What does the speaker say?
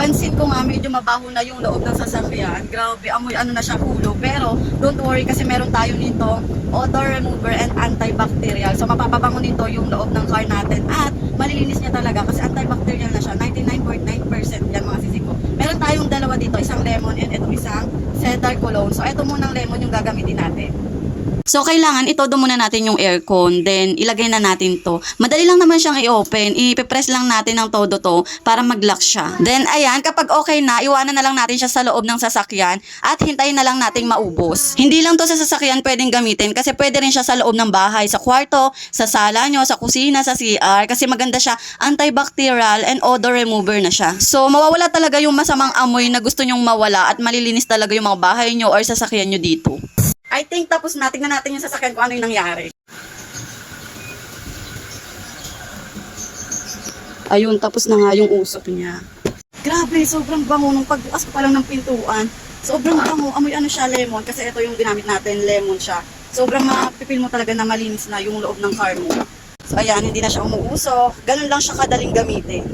Pansin ko nga medyo mabaho na yung loob ng sasakyan. Grabe, amoy ano na siya hulog. Pero don't worry kasi meron tayo nito odor remover and antibacterial. So mapapabango nito yung loob ng car natin at malilinis niya talaga kasi antibacterial na siya. 99.9% yan mga sisig. Meron tayong dalawa dito, isang lemon and ito isang cedar cologne. So ito munang lemon yung gagamitin natin. So, kailangan itodo muna natin yung aircon, then ilagay na natin to. Madali lang naman siyang i-open, ipipress lang natin ng todo to para mag-lock siya. Then, ayan, kapag okay na, iwanan na lang natin siya sa loob ng sasakyan at hintayin na lang nating maubos. Hindi lang to sa sasakyan pwedeng gamitin kasi pwede rin siya sa loob ng bahay, sa kwarto, sa sala nyo, sa kusina, sa CR kasi maganda siya, antibacterial and odor remover na siya. So, mawawala talaga yung masamang amoy na gusto nyong mawala at malilinis talaga yung mga bahay nyo or sasakyan nyo dito. I think tapos na, tingnan natin yung sasakyan kung ano yung nangyari. Ayun, tapos na nga yung usok niya. Grabe, sobrang bango nung pagbukas ko pa lang ng pintuan. Sobrang bango, amoy ano siya, lemon. Kasi ito yung ginamit natin, lemon siya. Sobrang mapipil mo talaga na malinis na yung loob ng car mo. So ayan, hindi na siya umuusok. Ganun lang siya kadaling gamitin.